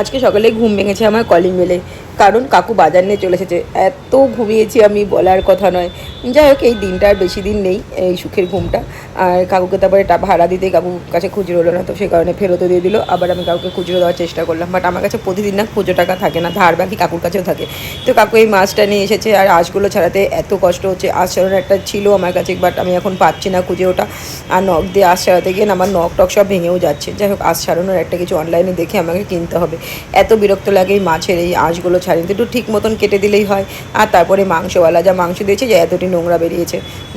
আজকে সকালে ঘুম ভেঙেছে আমার কলিং বেলে। কারণ কাকু বাজার নিয়ে চলে এসেছে। এত ঘুমিয়েছি আমি বলার কথা নয়। যাই হোক, এই দিনটা আর বেশি দিন নেই, এই সুখের ঘুমটা। আর কাকুকে তারপরে ভাড়া দিতে কাকুর কাছে খুচরো হলো না, তো সে কারণে ফেরতও দিয়ে দিল। আবার আমি কাউকে খুচরো দেওয়ার চেষ্টা করলাম। বাট আমার কাছে প্রতিদিন না খুচরো টাকা থাকে না, ধার বাকি কাকুর কাছেও থাকে। তো কাকু এই মাছটা নিয়ে এসেছে, আর আঁশগুলো ছাড়াতে এত কষ্ট হচ্ছে। আঁশ ছাড়ানো একটা ছিল আমার কাছে বাট আমি এখন পাচ্ছি না খুঁজে ওটা। আর নখ দিয়ে আঁশ ছাড়াতে গিয়ে আমার নখ টক সব ভেঙেও যাচ্ছে। যাই হোক, আঁশ ছাড়ানোর একটা কিছু অনলাইনে দেখে আমাকে কিনতে হবে। এত বিরক্ত লাগে এই মাছের, এই আঁশগুলো ছাড়িয়ে একটু ঠিক মতন কেটে দিলেই হয়। আর তারপরে মাংসওয়ালা যা মাংস দিয়েছে যে এতটি নোংরা বেরিয়েছে।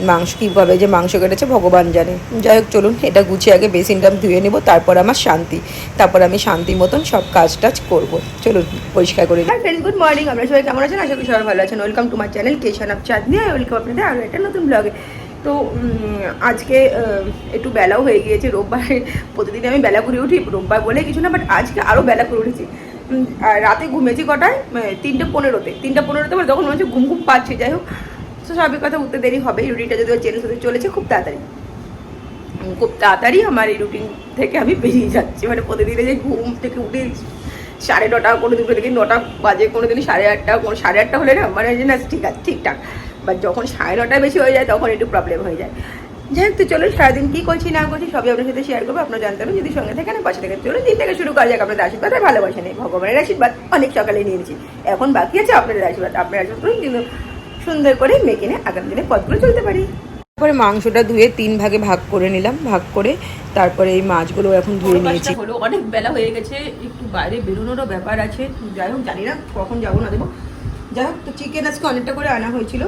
মাংস কীভাবে যে মাংস কেটেছে ভগবান জানে। যাই হোক চলুন এটা গুছিয়ে আগে বেসিনটা আমি ধুয়ে নেব তারপর আমার শান্তি। তারপর আমি শান্তি মতন সব কাজ টাজ করব। চলুন পরিষ্কার করে হাই ফ্রেন্ডস গুড মর্নিং আমরা সবাই কেমন আছেন? আশা করি সবাই ভালো আছেন। ওয়েলকাম টু মাই চ্যানেল কেশান আপ চাঁদনি আর ওয়েলকাম আপনাদের আরও একটা নতুন ব্লগে তো আজকে একটু বেলাও হয়ে গিয়েছে রোববার। প্রতিদিন আমি বেলা করে উঠি রোববার বলে কিছু না বাট আজকে আরও বেলা করে উঠেছি। রাতে ঘুমেছি কটায়? তিনটে পনেরোতে। তিনটে পনেরোতে মানে তখন হচ্ছে ঘুম ঘুম পাচ্ছে, যাই হোক। তো স্বাভাবিক কথা, উঠতে দেরি হবে। রুটিনটা যদিও চেঞ্জ হতে চলেছে, খুব তাড়াতাড়ি। খুব তাড়াতাড়ি আমার এই রুটিন থেকে আমি বেরিয়ে যাচ্ছি। মানে প্রতিদিনে যে ঘুম থেকে উঠে সাড়ে নটা, কোনো দুটো থেকে নটা বাজে, কোনো দিন সাড়ে আটটা, কোনো সাড়ে আটটা হলে না মানে ঠিক আছে, ঠিকঠাক। বাট যখন সাড়ে নটায় বেশি হয়ে যায়, তখন একটু প্রবলেম হয়ে যায়। যাই হোক তো চলুন সারাদিন কী করছি না করছি সবই আপনার সাথে শেয়ার করব। আপনার জানতে হবে যদি সঙ্গে থাকে না পাশে থেকে চলুন দিন থেকে শুরু করা যাক। আপনাদের আশীর্বাদ আর ভালোবাসা নেই। ভগবানের আশীর্বাদ অনেক সকালে নিয়েছি। এখন বাকি আছে আপনাদের আশীর্বাদ। আপনার আশীর্বাদ করুন সুন্দর করে মেখে নিয়ে আগামী দিনে পথগুলো চলতে পারি। তারপরে মাংসটা ধুয়ে তিন ভাগে ভাগ করে নিলাম। ভাগ করে তারপরে এই মাছগুলো এখন ধুয়ে নিয়েছি। হলো অনেক বেলা হয়ে গেছে। একটু বাইরে বেরোনোরও ব্যাপার আছে। যাই হোক জানি না কখন যাব না দেবো। যাই হোক তো চিকেন আজকে অনেকটা করে আনা হয়েছিল।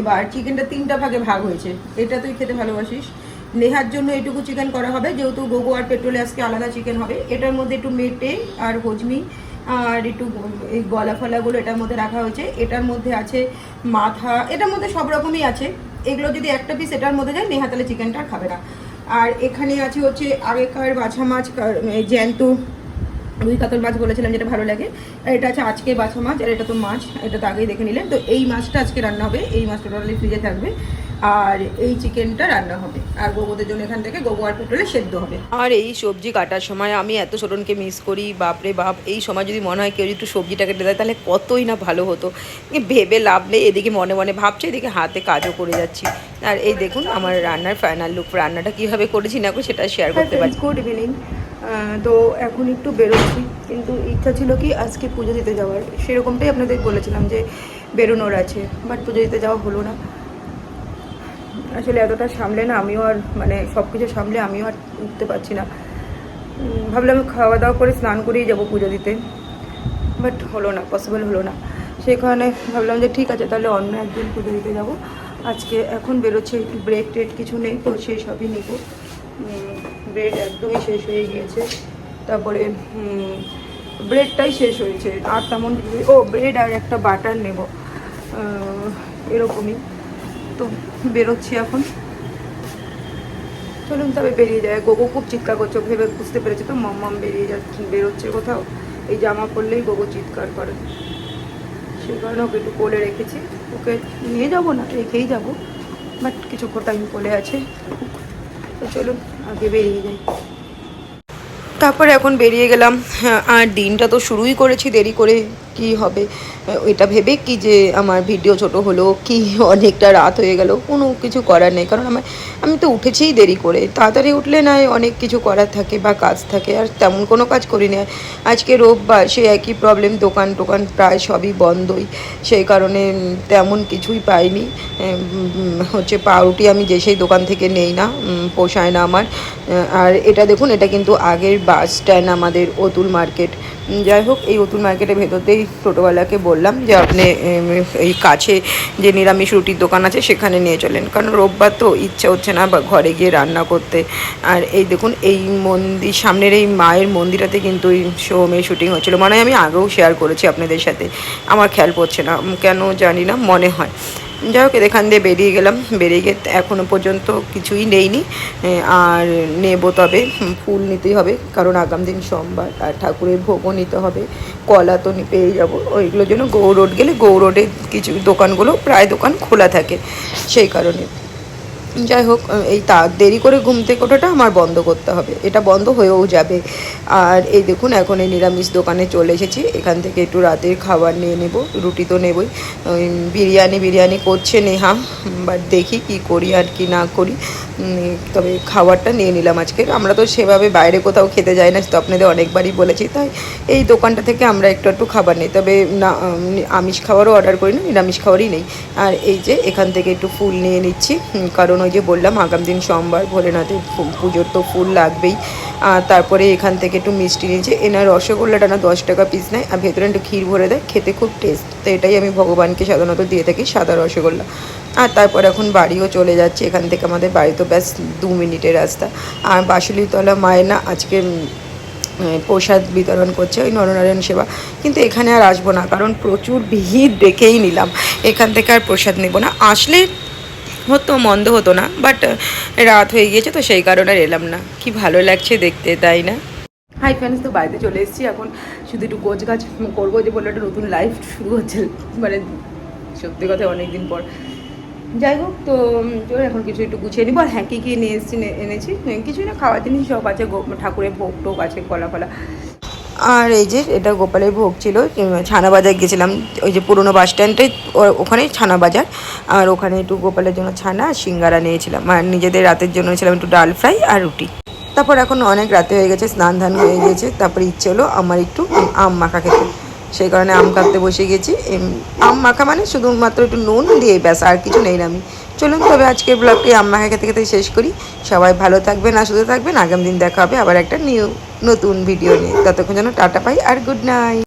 এবার চিকেনটা তিনটা ভাগে ভাগ হয়েছে। এটা তুই খেতে ভালোবাসিস। নেহার জন্য এটুকু চিকেন করা হবে, যেহেতু গোগো আর পেট্রোলে আজকে আলাদা চিকেন হবে। এটার মধ্যে একটু মেটে আর হজমি আর একটু এই গলা ফলাগুলো এটার মধ্যে রাখা হয়েছে। এটার মধ্যে আছে মাথা, এটার মধ্যে সব রকমই আছে। এগুলো যদি একটা পিস এটার মধ্যে যায়, নেহা তাহলে চিকেনটা খাবে না। আর এখানে আছে হচ্ছে আগেকার বাছা মাছ জ্যান্ত রুই কাতল মাছ বলেছিলাম যেটা ভালো লাগে। আর এটা আছে আজকে বাছা মাছ আর এটা তো মাছ এটা তো আগেই দেখে নিলেন তো এই মাছটা আজকে রান্না হবে এই মাছটা টোটালি ফ্রিজে থাকবে। আর এই চিকেনটা রান্না হবে। আর গোবরের জন্য এখান থেকে গোবর আর পেট্রোলে সেদ্ধ হবে। আর এই সবজি কাটার সময় আমি এত ছোটনকে মিস করি বাপরে বাপ এই সময় যদি মনে হয় কেউ যদি একটু সবজিটা কেটে দেয় তাহলে কতই না ভালো হতো। ভেবে লাভ নেই এদিকে মনে মনে ভাবছে এদিকে হাতে কাজও করে যাচ্ছি। আর এই দেখুন আমার রান্নার ফাইনাল লুক রান্নাটা কীভাবে করেছি না সেটা শেয়ার করতে পারি গুড ইভিনিং তো এখন একটু বেরোচ্ছি। কিন্তু ইচ্ছা ছিল কি আজকে পুজো দিতে যাওয়ার। সেরকমটাই আপনাদের বলেছিলাম যে বেরোনোর আছে বাট পুজো দিতে যাওয়া হলো না। আসলে এতটা সামলে না, আমিও আর মানে সব কিছু সামলে আমিও আর উঠতে পারছি না। ভাবলাম খাওয়া দাওয়া করে স্নান করেই যাব পুজো দিতে। বাট হলো না পসিবল হলো না। সেই কারণে ভাবলাম যে ঠিক আছে, তাহলে অন্য একদিন পুজো দিতে যাব। আজকে এখন বেরোচ্ছে একটু ব্রেক টেক কিছু নেই, তো সেই সবই নেব। ব্রেড একদমই শেষ হয়ে গিয়েছে। তারপরে ব্রেডটাই শেষ হয়েছে। আর তেমন ও ব্রেড আর একটা বাটার নেব। এরকমই। তো বেরোচ্ছি এখন। চলুন তবে বেরিয়ে যায় গোগো খুব চিৎকার করছে। ভেবে বুঝতে পেরেছে তো, মাম্মাম বেরিয়ে যাচ্ছে, বেরোচ্ছে কোথাও। এই জামা পরলেই গোগো চিৎকার করে। সেই কারণে ওকে একটু কোলে রেখেছি। ওকে নিয়ে যাব না, রেখেই যাব। বাট কিছুক্ষণ টাইম কোলে আছে। চলুন আগে বেরিয়ে যাই। তারপরে এখন বেরিয়ে গেলাম হ্যাঁ, আর দিনটা তো শুরুই করেছি দেরি করে। কি হবে? এটা ভেবে কি যে আমার ভিডিও ছোট হলো, কি অনেকটা রাত হয়ে গেল, কোনো কিছু করার নেই। কারণ আমার, আমি তো উঠেছিই দেরি করে। তাড়াতাড়ি উঠলে নয় অনেক কিছু করার থাকে বা কাজ থাকে, আর তেমন কোনো কাজ করি না আজকে রোববার, সে একই প্রবলেম দোকান টোকান প্রায় সবই বন্ধই। সেই কারণে তেমন কিছুই পাইনি। হচ্ছে পাউরুটি আমি যে সেই দোকান থেকে নেই না পোষায় না আমার। আর এটা দেখুন, এটা কিন্তু আগের বাস স্ট্যান্ড আমাদের অতুল মার্কেট। যাই হোক, এই অতুল মার্কেটের ভেতরতেই টোটোওয়ালাকে বললাম যে আপনি এই কাছে যে নিরামিষ রুটির দোকান আছে সেখানে নিয়ে চলেন। কারণ রোববার তো ইচ্ছা হচ্ছে না বা ঘরে গিয়ে রান্না করতে। আর এই দেখুন, এই মন্দির, সামনের এই মায়ের মন্দিরাতে কিন্তু এই শোমে শুটিং হচ্ছিল। মানে আমি আগেও শেয়ার করেছি আপনাদের সাথে। আমার খেয়াল পড়ছে না। কেন জানি না, মনে হয়। যাই হোক, এখান দিয়ে বেরিয়ে গেলাম। বেরিয়ে গিয়ে এখনও পর্যন্ত কিছুই নেইনি। আর নেব তবে ফুল নিতেই হবে। কারণ আগাম দিন সোমবার, আর ঠাকুরের ভোগও নিতে হবে। কলা তো পেয়ে যাব। ওইগুলোর জন্য গৌ রোড গেলে গৌ রোডে কিছু দোকানগুলো, প্রায় দোকান খোলা থাকে। সেই কারণে। যাই হোক, এই তা, দেরি করে ঘুম থেকে ওঠাটা আমার বন্ধ করতে হবে। এটা বন্ধ হয়েও যাবে। আর এই দেখুন, এখন এই নিরামিষ দোকানে চলে এসেছি। এখান থেকে একটু রাতের খাবার নিয়ে নেব, রুটি তো নেবই। বিরিয়ানি বিরিয়ানি করছে নেহা বাট দেখি কি করি আর কি না করি। তবে খাবারটা নিয়ে নিলাম আজকে। আমরা তো সেভাবে বাইরে কোথাও খেতে যাই না তো আপনাদের অনেকবারই বলেছি, তাই এই দোকানটা থেকে আমরা একটু একটু খাবার নিই। তবে না আমিষ খাবারও অর্ডার করি না, নিরামিষ খাবারই নেই। আর এই যে এখান থেকে একটু ফুল নিয়ে নিচ্ছি কারণ ওই যে বললাম, আগাম দিন সোমবার ভোলেনাথের পুজোর তো ফুল লাগবেই। আর তারপরে এখান থেকে একটু মিষ্টি নিয়েছি এনার রসগোল্লাটা না দশ টাকা পিস নেয়, আর ভেতরে একটু ক্ষীর ভরে দেয়, খেতে খুব টেস্ট তো এটাই আমি ভগবানকে সাধারণত দিয়ে থাকি সাদা রসগোল্লা। আর তারপর এখন বাড়িও চলে যাচ্ছে, এখান থেকে আমাদের বাড়ি তো ব্যাস দু মিনিটের রাস্তা। আর বাসুলিতলা মায়ের না আজকে প্রসাদ বিতরণ করছে ওই নরনারায়ণ সেবা। কিন্তু এখানে আর আসব না, কারণ প্রচুর ভিড় দেখেই নিলাম। এখান থেকে আর প্রসাদ নেব না। আসলে হতো, মন্দ হতো না, বাট রাত হয়ে গিয়েছে তো সেই কারণে এলাম না। কি ভালো লাগছে দেখতে, তাই না? হাই ফ্রেন্ডস, তো বাড়িতে চলে এসেছি। এখন শুধু একটু গোছ গাছ করব, যে বলল একটা নতুন লাইফ শুরু হচ্ছে। মানে সত্যি কথা অনেক দিন পর যাই হোক, তো এখন কিছু একটু গুছিয়ে নিবো আর হ্যাঁ কী কী নিয়ে এসেছি এনেছি? কিছুই না খাওয়ার জিনিস সব আছে ঠাকুরের ভোগ টোক আছে, কলা ফলা। আর এই যে, এটা গোপালের ভোগ ছিল ছানা বাজার গেছিলাম, ওই যে পুরোনো বাস স্ট্যান্ডে ওখানে ছানা বাজার। আর ওখানে একটু গোপালের জন্য ছানা আর সিঙ্গারা নিয়েছিলাম। আর নিজেদের রাতের জন্য ছিলাম একটু ডাল ফ্রাই আর রুটি। তারপর এখন অনেক রাতে হয়ে গেছে স্নান ধান হয়ে গেছে, তারপর ইচ্ছে হলো আমার একটু আম মাখা খেতে। সেই কারণে আম কাটতে বসে গেছি। আম মাখা মানে শুধুমাত্র একটু নুন দিয়ে ব্যাস, আর কিছু নেই আমি। চলুন তবে আজকের ব্লগটি আম মাখা খেতে খেতে শেষ করি। সবাই ভালো থাকবেন আর সুস্থ থাকবেন। আগামী দিন দেখা হবে আবার একটা নিউ, নতুন ভিডিও নিয়ে। ততক্ষণ যেন টাটা পাই আর গুড নাইট